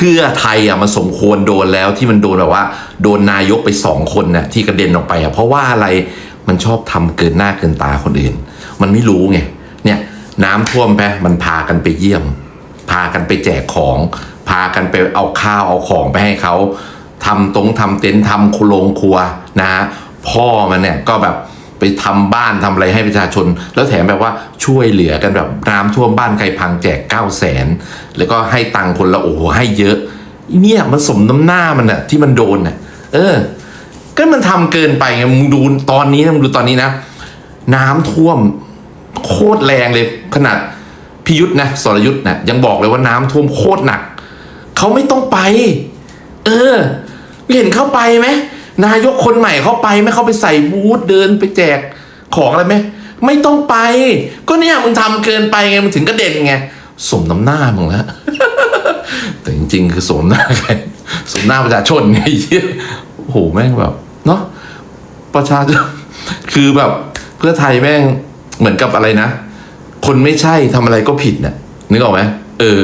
พื่อไทยอะมันสมควรโดนแล้วที่มันโดนแบบว่า โดนนายกไปสองคนน่ะที่กระเด็นออกไปอะเพราะว่าอะไรมันชอบทำเกินหน้าเกินตาคนอื่น มันไม่รู้ไงเนี่ยน้ำท่วมไปมันพากันไปเยี่ยม พากันไปแจกของ พากันไปเอาข้าวเอาของไปให้เขาทำตรงทำเต็นท์ทำโรงครัวนะ พ่อมันเนี่ยก็แบบ ไปทำบ้านทำอะไรให้ประชาชน แล้วแถมแบบว่าช่วยเหลือกันแบบน้ำท่วมบ้านใครพังแจกเก้าแสนแล้วก็ให้ตังค์คนละโอ้โหให้เยอะ เนี่ยมันสมน้ำหน้ามันอะที่มันโดนอะเออ ก็มันทำเกินไปไงมึงดูตอนนี้นะมึงดูตอนนี้นะ น้ำท่วมโคตรแรงเลยขนาดพิยุทธ์นะสรยุทธ์นะยังบอกเลยว่าน้ำท่วมโคตรหนักเขาไม่ต้องไป เออเห็นเข้าไปไหม นายกคนใหม่เข้าไปไหมเขาไปใส่บูธเดินไปแจกของอะไรไหมไม่ต้องไป ก็เนี่ยมึงทำเกินไปไงมึงถึงกระเด็นไงสมน้ำหน้ามึงแล้วแต่จริงๆ คือสมหน้าใครสมหน้าประชาชนไงเหี้ยโอ้โหแม่งแบบเนาะประชาชนคือแบบเพื่อไทยแม่งเหมือนกับอะไรนะ คนไม่ใช่ทำอะไรก็ผิดน่ะนึกออกไหมเออ